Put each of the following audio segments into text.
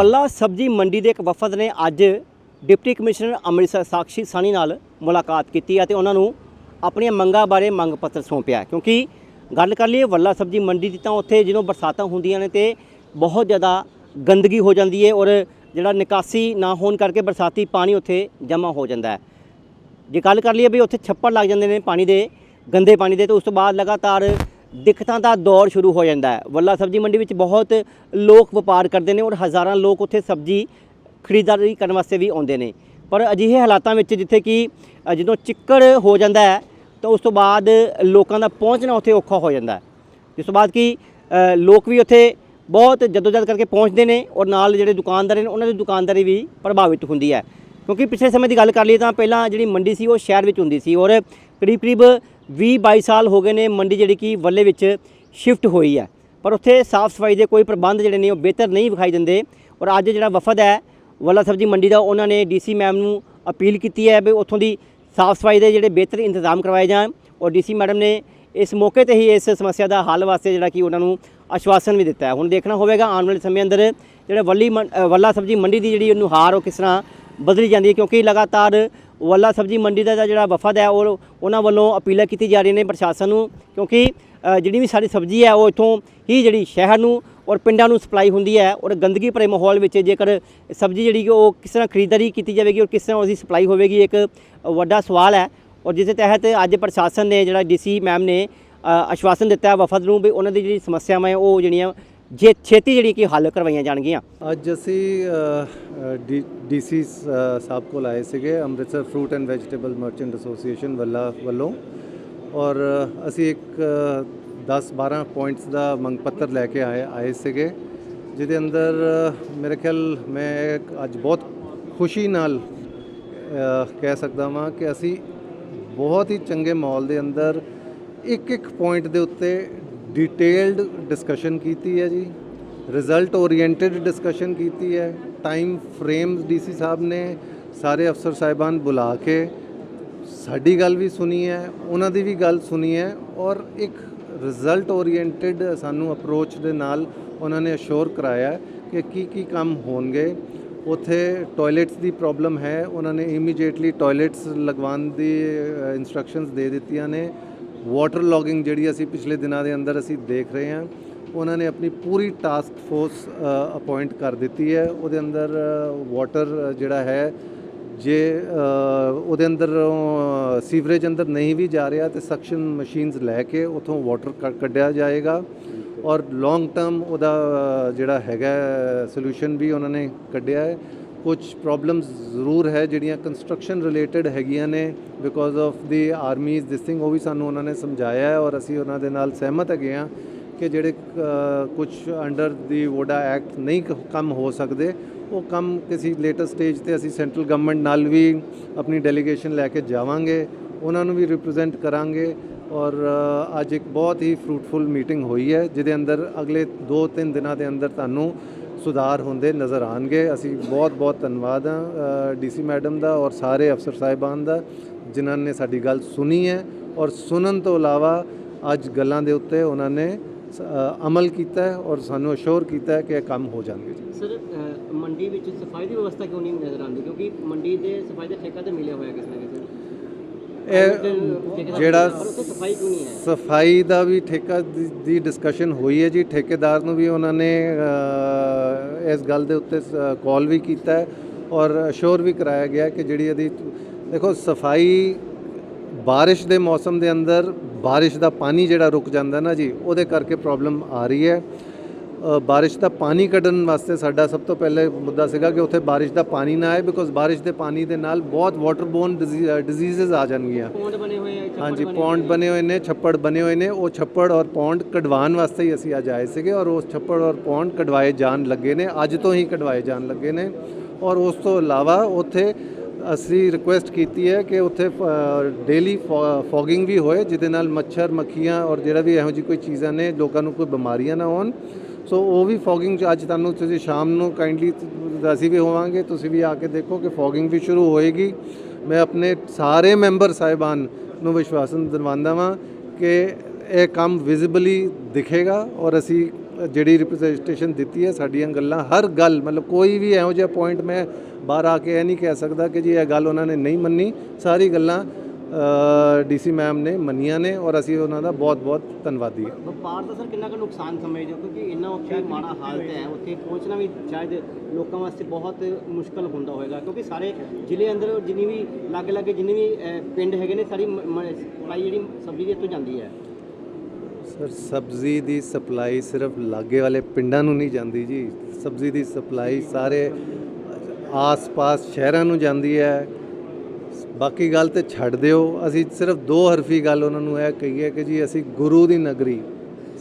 ਵੱਲਾ ਸਬਜ਼ੀ ਮੰਡੀ ਦੇ ਇੱਕ ਵਫਦ ਨੇ ਅੱਜ ਡਿਪਟੀ ਕਮਿਸ਼ਨਰ ਅੰਮ੍ਰਿਤਸਰ ਸਾਕਸ਼ੀ ਸਾਨੀ ਨਾਲ ਮੁਲਾਕਾਤ ਕੀਤੀ ਹੈ ਤੇ ਉਹਨਾਂ ਨੂੰ ਆਪਣੀਆਂ ਮੰਗਾਂ ਬਾਰੇ ਮੰਗ ਪੱਤਰ ਸੌਂਪਿਆ। ਕਿਉਂਕਿ ਗੱਲ ਕਰ ਲਈਏ ਵੱਲਾ ਸਬਜ਼ੀ ਮੰਡੀ ਦੀ ਤਾਂ ਉੱਥੇ ਜਦੋਂ ਬਰਸਾਤਾਂ ਹੁੰਦੀਆਂ ਨੇ ਤੇ ਬਹੁਤ ਜ਼ਿਆਦਾ ਗੰਦਗੀ ਹੋ ਜਾਂਦੀ ਹੈ ਔਰ ਜਿਹੜਾ ਨਿਕਾਸੀ ਨਾ ਹੋਣ ਕਰਕੇ ਬਰਸਾਤੀ ਪਾਣੀ ਉੱਥੇ ਜਮ੍ਹਾਂ ਹੋ ਜਾਂਦਾ ਹੈ। ਜੇ ਗੱਲ ਕਰ ਲਈਏ ਵੀ ਉੱਥੇ ਛੱਪੜ ਲੱਗ ਜਾਂਦੇ ਨੇ ਪਾਣੀ ਦੇ, ਗੰਦੇ ਪਾਣੀ ਦੇ, ਤੇ ਉਸ ਤੋਂ ਬਾਅਦ ਲਗਾਤਾਰ ਦਿੱਕਤਾਂ ਦਾ ਦੌਰ ਸ਼ੁਰੂ ਹੋ ਜਾਂਦਾ ਹੈ। ਵੱਲਾ ਸਬਜ਼ੀ ਮੰਡੀ ਵਿੱਚ ਬਹੁਤ ਲੋਕ ਵਪਾਰ ਕਰਦੇ ਨੇ ਔਰ ਹਜ਼ਾਰਾਂ ਲੋਕ ਉੱਥੇ ਸਬਜ਼ੀ ਖਰੀਦਦਾਰੀ ਕਰਨ ਵਾਸਤੇ ਵੀ ਆਉਂਦੇ ਨੇ। ਪਰ ਅਜਿਹੇ ਹਾਲਾਤਾਂ ਵਿੱਚ ਜਿੱਥੇ ਕਿ ਜਦੋਂ ਚਿੱਕੜ ਹੋ ਜਾਂਦਾ ਹੈ, ਤਾਂ ਉਸ ਤੋਂ ਬਾਅਦ ਲੋਕਾਂ ਦਾ ਪਹੁੰਚਣਾ ਉੱਥੇ ਔਖਾ ਹੋ ਜਾਂਦਾ ਹੈ। ਜਿਸ ਤੋਂ ਬਾਅਦ ਕਿ ਲੋਕ ਵੀ ਉੱਥੇ ਬਹੁਤ ਜਦੋਜਦ ਕਰਕੇ ਪਹੁੰਚਦੇ ਨੇ ਔਰ ਨਾਲ ਜਿਹੜੇ ਦੁਕਾਨਦਾਰ ਨੇ, ਉਹਨਾਂ ਦੀ ਦੁਕਾਨਦਾਰੀ ਵੀ ਪ੍ਰਭਾਵਿਤ ਹੁੰਦੀ ਹੈ। ਕਿਉਂਕਿ ਪਿਛਲੇ ਸਮੇਂ ਦੀ ਗੱਲ ਕਰ ਲਈਏ ਤਾਂ ਪਹਿਲਾਂ ਜਿਹੜੀ ਮੰਡੀ ਸੀ ਉਹ ਸ਼ਹਿਰ ਵਿੱਚ ਹੁੰਦੀ ਸੀ ਔਰ ਕਰੀਬ ਕਰੀਬ 20 22 ਸਾਲ ਹੋ ਗਏ ਨੇ ਮੰਡੀ ਜਿਹੜੀ ਕਿ ਵੱਲੇ ਵਿੱਚ ਸ਼ਿਫਟ ਹੋਈ ਹੈ। ਪਰ ਉੱਥੇ ਸਾਫ਼ ਸਫ਼ਾਈ ਦੇ ਕੋਈ ਪ੍ਰਬੰਧ ਜਿਹੜੇ ਨੇ ਉਹ ਬਿਹਤਰ ਨਹੀਂ ਵਿਖਾਈ ਦਿੰਦੇ ਔਰ ਅੱਜ ਜਿਹੜਾ ਵਫਦ ਹੈ ਵੱਲਾ ਸਬਜ਼ੀ ਮੰਡੀ ਦਾ ਉਹਨਾਂ ਨੇ ਡੀਸੀ ਮੈਮ ਨੂੰ ਅਪੀਲ ਕੀਤੀ ਹੈ ਵੀ ਉੱਥੋਂ ਦੀ ਸਾਫ਼ ਸਫ਼ਾਈ ਦੇ ਜਿਹੜੇ ਬਿਹਤਰ ਇੰਤਜ਼ਾਮ ਕਰਵਾਏ ਜਾਣ ਔਰ ਡੀਸੀ ਮੈਡਮ ਨੇ ਇਸ ਮੌਕੇ ਤੇ ਹੀ ਇਸ ਸਮੱਸਿਆ ਦਾ ਹੱਲ ਵਾਸਤੇ ਜਿਹੜਾ ਕਿ ਉਹਨਾਂ ਨੂੰ ਆਸ਼ਵਾਸਨ ਵੀ ਦਿੱਤਾ ਹੈ। ਹੁਣ ਦੇਖਣਾ ਹੋਵੇਗਾ ਆਉਣ ਵਾਲੇ ਸਮੇਂ ਅੰਦਰ ਜਿਹੜਾ ਵੱਲੀ ਮੰ- ਵੱਲਾ ਸਬਜ਼ੀ ਮੰਡੀ ਦੀ ਜਿਹੜੀ ਉਹਨੂੰ ਹਾਰ ਉਹ ਕਿਸ ਤਰ੍ਹਾਂ ਬਦਲੀ ਜਾਂਦੀ ਹੈ ਕਿਉਂਕਿ ਲਗਾਤਾਰ ਵੱਲਾ ਸਬਜ਼ੀ ਮੰਡੀ ਦਾ ਜਿਹੜਾ ਵਫਦ ਹੈ, ਉਹ ਉਹਨਾਂ ਵੱਲੋਂ ਅਪੀਲਾਂ ਕੀਤੀ ਜਾ ਰਹੀਆਂ ਨੇ ਪ੍ਰਸ਼ਾਸਨ ਨੂੰ, ਕਿਉਂਕਿ ਜਿਹੜੀ ਵੀ ਸਾਡੀ ਸਬਜ਼ੀ ਹੈ, ਉਹ ਇੱਥੋਂ ਹੀ ਜਿਹੜੀ ਸ਼ਹਿਰ ਨੂੰ ਔਰ ਪਿੰਡਾਂ ਨੂੰ ਸਪਲਾਈ ਹੁੰਦੀ ਹੈ ਔਰ ਗੰਦਗੀ ਭਰੇ ਮਾਹੌਲ ਵਿੱਚ ਜੇਕਰ ਸਬਜ਼ੀ ਜਿਹੜੀ ਕਿ ਉਹ ਕਿਸ ਤਰ੍ਹਾਂ ਖਰੀਦਦਾਰੀ ਕੀਤੀ ਜਾਵੇਗੀ ਔਰ ਕਿਸ ਤਰ੍ਹਾਂ ਉਹਦੀ ਸਪਲਾਈ ਹੋਵੇਗੀ, ਇੱਕ ਵੱਡਾ ਸਵਾਲ ਹੈ ਔਰ ਜਿਸ ਦੇ ਤਹਿਤ ਅੱਜ ਪ੍ਰਸ਼ਾਸਨ ਨੇ ਜਿਹੜਾ ਡੀਸੀ ਮੈਮ ਨੇ ਆਸ਼ਵਾਸਨ ਦਿੱਤਾ ਵਫਦ ਨੂੰ ਵੀ ਉਹਨਾਂ ਦੀ ਜਿਹੜੀ ਸਮੱਸਿਆਵਾਂ ਹੈ, ਉਹ ਜਿਹੜੀਆਂ ਜੇ ਛੇਤੀ ਜਿਹੜੀ ਕਿ ਹੱਲ ਕਰਵਾਈਆਂ ਜਾਣਗੀਆਂ। ਅੱਜ ਅਸੀਂ ਡੀਸੀ ਸਾਹਿਬ ਕੋਲ ਆਏ ਸੀਗੇ, Amritsar fruit and vegetable merchant association ਵੱਲਾ ਵੱਲੋਂ। ਔਰ ਅਸੀਂ ਇੱਕ 10-12 ਪੁਆਇੰਟਸ ਦਾ ਮੰਗ ਪੱਤਰ ਲੈ ਕੇ ਆਏ ਆਏ ਸੀਗੇ, ਜਿਹਦੇ ਅੰਦਰ ਮੇਰੇ ਖਿਆਲ ਮੈਂ ਅੱਜ ਬਹੁਤ ਖੁਸ਼ੀ ਨਾਲ ਕਹਿ ਸਕਦਾ ਹਾਂ ਕਿ ਅਸੀਂ ਬਹੁਤ ਹੀ ਚੰਗੇ ਮਾਹੌਲ ਦੇ ਅੰਦਰ ਇੱਕ ਇੱਕ ਪੁਆਇੰਟ ਦੇ ਉੱਤੇ ਡਿਟੇਲਡ ਡਿਸਕਸ਼ਨ ਕੀਤੀ ਹੈ ਜੀ। ਰਿਜ਼ਲਟ ਓਰੀਐਂਟਡ ਡਿਸਕਸ਼ਨ ਕੀਤੀ ਹੈ। ਟਾਈਮ ਫਰੇਮ ਡੀਸੀ ਸਾਹਿਬ ਨੇ ਸਾਰੇ ਅਫਸਰ ਸਾਹਿਬਾਨ ਬੁਲਾ ਕੇ ਸਾਡੀ ਗੱਲ ਵੀ ਸੁਣੀ ਹੈ, ਉਹਨਾਂ ਦੀ ਵੀ ਗੱਲ ਸੁਣੀ ਹੈ ਔਰ ਇੱਕ ਰਿਜ਼ਲਟ ਓਰੀਐਂਟਡ ਸਾਨੂੰ ਅਪਰੋਚ ਦੇ ਨਾਲ ਉਹਨਾਂ ਨੇ ਅਸ਼ੋਰ ਕਰਾਇਆ ਕਿ ਕੀ ਕੀ ਕੰਮ ਹੋਣਗੇ। ਉਥੇ ਟਾਇਲਟਸ ਦੀ ਪ੍ਰੋਬਲਮ ਹੈ, ਉਹਨਾਂ ਨੇ ਇਮੀਡੀਏਟਲੀ ਟਾਇਲਟਸ ਲਗਵਾਉਣ ਦੀ ਇਨਸਟਰਕਸ਼ਨਸ ਦੇ ਦਿੱਤੀਆਂ ਨੇ। ਵਾਟਰ ਲੌਗਿੰਗ ਜਿਹੜੀ ਅਸੀਂ ਪਿਛਲੇ ਦਿਨਾਂ ਦੇ ਅੰਦਰ ਅਸੀਂ ਦੇਖ ਰਹੇ ਹਾਂ, ਉਹਨਾਂ ਨੇ ਆਪਣੀ ਪੂਰੀ ਟਾਸਕ ਫੋਰਸ ਅਪਾਇੰਟ ਕਰ ਦਿੱਤੀ ਹੈ। ਉਹਦੇ ਅੰਦਰ ਵਾਟਰ ਜਿਹੜਾ ਹੈ, ਜੇ ਉਹਦੇ ਅੰਦਰ ਸੀਵਰੇਜ ਅੰਦਰ ਨਹੀਂ ਵੀ ਜਾ ਰਿਹਾ ਤੇ ਸਕਸ਼ਨ ਮਸ਼ੀਨਸ ਲੈ ਕੇ ਉਥੋਂ ਵਾਟਰ ਕੱਢਿਆ ਜਾਏਗਾ। ਔਰ ਲੌਂਗ ਟਰਮ ਉਹਦਾ ਜਿਹੜਾ ਹੈਗਾ ਸੋਲੂਸ਼ਨ ਵੀ ਉਹਨਾਂ ਨੇ ਕੱਢਿਆ ਹੈ। ਕੁਝ ਪ੍ਰੋਬਲਮਸ ਜ਼ਰੂਰ ਹੈ ਜਿਹੜੀਆਂ ਕੰਸਟਰਕਸ਼ਨ ਰਿਲੇਟਡ ਹੈਗੀਆਂ ਨੇ because of the armies this thing ਉਹ ਵੀ ਸਾਨੂੰ ਉਹਨਾਂ ਨੇ ਸਮਝਾਇਆ ਹੈ ਔਰ ਅਸੀਂ ਉਹਨਾਂ ਦੇ ਨਾਲ ਸਹਿਮਤ ਹੈਗੇ ਹਾਂ ਕਿ ਜਿਹੜੇ ਕੁਝ ਅੰਡਰ ਦੀ ਵੋਡਾ ਐਕਟ ਨਹੀਂ ਕੰਮ ਹੋ ਸਕਦੇ, ਉਹ ਕੰਮ ਕਿਸੇ ਲੇਟਰ ਸਟੇਜ ਤੇ ਅਸੀਂ ਸੈਂਟਰਲ ਗਵਰਨਮੈਂਟ ਨਾਲ ਵੀ ਆਪਣੀ ਡੈਲੀਗੇਸ਼ਨ ਲੈ ਕੇ ਜਾਵਾਂਗੇ, ਉਹਨਾਂ ਨੂੰ ਵੀ ਰਿਪਰੈਜ਼ੈਂਟ ਕਰਾਂਗੇ ਔਰ ਅੱਜ ਇੱਕ ਬਹੁਤ ਹੀ ਫਰੂਟਫੁਲ ਮੀਟਿੰਗ ਹੋਈ ਹੈ, ਜਿਹਦੇ ਅੰਦਰ ਅਗਲੇ 2-3 ਦਿਨਾਂ ਦੇ ਅੰਦਰ ਤੁਹਾਨੂੰ ਸੁਧਾਰ ਹੁੰਦੇ ਨਜ਼ਰ ਆਣਗੇ ਅਸੀਂ ਬਹੁਤ ਬਹੁਤ ਧੰਨਵਾਦ ਹਾਂ ਡੀਸੀ ਮੈਡਮ ਦਾ ਔਰ ਸਾਰੇ ਅਫਸਰ ਸਾਹਿਬਾਨ ਦਾ, ਜਿਨ੍ਹਾਂ ਨੇ ਸਾਡੀ ਗੱਲ ਸੁਣੀ ਹੈ। ਔਰ ਸੁਣਨ ਤੋਂ ਇਲਾਵਾ ਅੱਜ ਗੱਲਾਂ ਦੇ ਉੱਤੇ ਉਹਨਾਂ ਨੇ ਅਮਲ ਕੀਤਾ ਹੈ ਔਰ ਸਾਨੂੰ ਅਸ਼ੋਰ ਕੀਤਾ ਹੈ ਕਿ ਇਹ ਕੰਮ ਹੋ ਜਾਣਗੇ ਜੀ। ਸਰ ਮੰਡੀ ਵਿੱਚ ਸਫ਼ਾਈ ਦੀ ਵਿਵਸਥਾ ਕਿਉਂ ਨਹੀਂ ਨਜ਼ਰ ਆਉਂਦੀ? ਕਿਉਂਕਿ ਮੰਡੀ ਦੇ ਸਫ਼ਾਈ ਦਾ ਠੇਕਾ ਤੇ ਮਿਲਿਆ ਹੋਇਆ ਕਿਸੇ ਨਾ ਕਿਸੇ ਇਹ ਜਿਹੜਾ ਸਫ਼ਾਈ ਕਿਉਂ ਨਹੀਂ ਹੈ ਸਫ਼ਾਈ ਦਾ ਵੀ ਠੇਕਾ ਦੀ- ਡਿਸਕਸ਼ਨ ਹੋਈ ਹੈ ਜੀ। ਠੇਕੇਦਾਰ ਨੂੰ ਵੀ ਉਹਨਾਂ ਨੇ ਇਸ ਗੱਲ ਦੇ ਉੱਤੇ ਕਾਲ ਵੀ ਕੀਤਾ ਹੈ ਔਰ ਅਸ਼ੋਰ ਵੀ ਕਰਾਇਆ ਗਿਆ ਕਿ ਜਿਹੜੀ ਇਹਦੀ, ਦੇਖੋ, ਸਫ਼ਾਈ ਬਾਰਿਸ਼ ਦੇ ਮੌਸਮ ਦੇ ਅੰਦਰ ਬਾਰਿਸ਼ ਦਾ ਪਾਣੀ ਜਿਹੜਾ ਰੁਕ ਜਾਂਦਾ ਨਾ ਜੀ, ਉਹਦੇ ਕਰਕੇ ਪ੍ਰੋਬਲਮ ਆ ਰਹੀ ਹੈ। ਬਾਰਿਸ਼ ਦਾ ਪਾਣੀ ਕੱਢਣ ਵਾਸਤੇ ਸਾਡਾ ਸਭ ਤੋਂ ਪਹਿਲੇ ਮੁੱਦਾ ਸੀਗਾ ਕਿ ਉੱਥੇ ਬਾਰਿਸ਼ ਦਾ ਪਾਣੀ ਨਾ ਆਏ ਬਿਕੋਜ਼ ਬਾਰਿਸ਼ ਦੇ ਪਾਣੀ ਦੇ ਨਾਲ ਬਹੁਤ ਵਾਟਰਬੋਰਨ ਡਿਜ਼ੀਜ਼ਸ ਆ ਜਾਣਗੀਆਂ। ਪੌਂਡ ਬਣੇ ਹੋਏ ਆ ਹਾਂਜੀ ਪੌਂਡ ਬਣੇ ਹੋਏ ਨੇ ਛੱਪੜ ਬਣੇ ਹੋਏ ਨੇ ਉਹ ਛੱਪੜ ਔਰ ਪੌਂਡ ਕਢਵਾਉਣ ਵਾਸਤੇ ਹੀ ਅਸੀਂ ਅੱਜ ਆਏ ਸੀਗੇ ਔਰ ਉਸ ਛੱਪੜ ਔਰ ਪੌਂਡ ਕਢਵਾਏ ਜਾਣ ਲੱਗੇ ਨੇ ਅੱਜ ਤੋਂ ਹੀ ਕਢਵਾਏ ਜਾਣ ਲੱਗੇ ਨੇ। ਔਰ ਉਸ ਤੋਂ ਇਲਾਵਾ ਉੱਥੇ ਅਸੀਂ ਰਿਕੁਐਸਟ ਕੀਤੀ ਹੈ ਕਿ ਉੱਥੇ ਡੇਲੀ ਫੌਗਿੰਗ ਵੀ ਹੋਏ ਜਿਹਦੇ ਨਾਲ ਮੱਛਰ ਮੱਖੀਆਂ ਔਰ ਜਿਹੜਾ ਵੀ ਇਹੋ ਜਿਹੀ ਕੋਈ ਚੀਜ਼ਾਂ ਨੇ ਲੋਕਾਂ ਨੂੰ ਕੋਈ ਬਿਮਾਰੀਆਂ ਨਾ ਹੋਣ। ਸੋ ਉਹ ਵੀ ਫੋਗਿੰਗ ਚ ਅੱਜ ਤੁਹਾਨੂੰ ਤੁਸੀਂ ਸ਼ਾਮ ਨੂੰ ਕਾਈਂਡਲੀ ਅਸੀਂ ਵੀ ਹੋਵਾਂਗੇ। ਤੁਸੀਂ ਵੀ ਆ ਕੇ ਦੇਖੋ ਕਿ ਫੋਗਿੰਗ ਵੀ ਸ਼ੁਰੂ ਹੋਏਗੀ। ਮੈਂ ਆਪਣੇ ਸਾਰੇ ਮੈਂਬਰ ਸਾਹਿਬਾਨ ਨੂੰ ਵਿਸ਼ਵਾਸਨ ਦਿਵਾਉਂਦਾ ਵਾਂ ਕਿ ਇਹ ਕੰਮ ਵਿਜ਼ੀਬਲੀ ਦਿਖੇਗਾ ਔਰ ਅਸੀਂ ਜਿਹੜੀ ਰਿਪਰੈਜ਼ੈਂਟੇਸ਼ਨ ਦਿੱਤੀ ਹੈ, ਸਾਡੀਆਂ ਗੱਲਾਂ ਹਰ ਗੱਲ, ਮਤਲਬ ਕੋਈ ਵੀ ਇਹੋ ਜਿਹਾ ਪੁਆਇੰਟ ਮੈਂ ਬਾਹਰ ਆ ਕੇ ਇਹ ਨਹੀਂ ਕਹਿ ਸਕਦਾ ਕਿ ਜੀ ਇਹ ਗੱਲ ਉਹਨਾਂ ਨੇ ਨਹੀਂ ਮੰਨੀ। ਸਾਰੀ ਗੱਲਾਂ ਡੀਸੀ ਮੈਮ ਨੇ ਮੰਨੀਆਂ ਨੇ ਔਰ ਅਸੀਂ ਉਹਨਾਂ ਦਾ ਬਹੁਤ ਬਹੁਤ ਧੰਨਵਾਦੀ ਹਾਂ। ਵਪਾਰ ਦਾ ਸਰ ਕਿੰਨਾ ਕੁ ਨੁਕਸਾਨ ਸਮਝਦੇ ਹੋ ਕਿਉਂਕਿ ਇੰਨਾ ਉੱਥੇ ਮਾੜਾ ਹਾਲਤ ਹੈ ਉੱਥੇ ਪਹੁੰਚਣਾ ਵੀ ਸ਼ਾਇਦ ਲੋਕਾਂ ਵਾਸਤੇ ਬਹੁਤ ਮੁਸ਼ਕਲ ਹੁੰਦਾ ਹੋਵੇਗਾ ਕਿਉਂਕਿ ਸਾਰੇ ਜ਼ਿਲ੍ਹੇ ਅੰਦਰ ਜਿੰਨੀ ਵੀ ਲਾਗੇ ਲਾਗੇ ਜਿੰਨੇ ਵੀ ਪਿੰਡ ਹੈਗੇ ਨੇ ਸਾਰੀ ਸਪਲਾਈ ਜਿਹੜੀ ਸਬਜ਼ੀ ਦੀ ਇੱਥੋਂ ਜਾਂਦੀ ਹੈ। ਸਰ ਸਬਜ਼ੀ ਦੀ ਸਪਲਾਈ ਸਿਰਫ ਲਾਗੇ ਵਾਲੇ ਪਿੰਡਾਂ ਨੂੰ ਨਹੀਂ ਜਾਂਦੀ ਜੀ। ਸਬਜ਼ੀ ਦੀ ਸਪਲਾਈ ਸਾਰੇ ਆਸ-ਪਾਸ ਸ਼ਹਿਰਾਂ ਨੂੰ ਜਾਂਦੀ ਹੈ ਬਾਕੀ ਗੱਲ ਤੇ ਛੱਡ ਦਿਓ। ਅਸੀਂ ਸਿਰਫ ਦੋ ਹਰਫੀ ਗੱਲ ਉਹਨਾਂ ਨੂੰ ਇਹ ਕਹੀਏ ਕਿ ਜੀ ਅਸੀਂ ਗੁਰੂ ਦੀ ਨਗਰੀ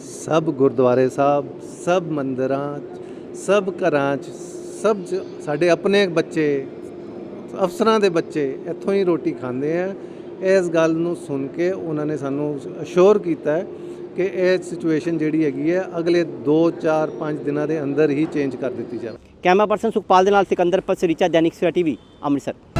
ਸਭ ਗੁਰਦੁਆਰੇ ਸਾਹਿਬ ਸਭ ਮੰਦਰਾਂ 'ਚ, ਸਭ ਘਰਾਂ 'ਚ ਸਭ 'ਚ ਸਾਡੇ ਆਪਣੇ ਬੱਚੇ ਅਫਸਰਾਂ ਦੇ ਬੱਚੇ ਇੱਥੋਂ ਹੀ ਰੋਟੀ ਖਾਂਦੇ ਆ। ਇਸ ਗੱਲ ਨੂੰ ਸੁਣ ਕੇ ਉਹਨਾਂ ਨੇ ਸਾਨੂੰ ਅਸ਼ੋਰ ਕੀਤਾ ਹੈ ਕਿ ਇਹ ਸਿਚੁਏਸ਼ਨ ਜਿਹੜੀ ਹੈਗੀ ਹੈ ਅਗਲੇ 2 4 5 ਦਿਨਾਂ ਦੇ ਅੰਦਰ ਹੀ ਚੇਂਜ ਕਰ ਦਿੱਤੀ ਜਾਵੇ। ਕੈਮਰਾ ਪਰਸਨ ਸੁਖਪਾਲ ਦੇ ਨਾਲ ਸਿਕੰਦਰ ਪਸਰੀਚਾ ਦੈਨਿਕ ਸਵੇਰਾ ਟੀਵੀ ਅੰਮ੍ਰਿਤਸਰ।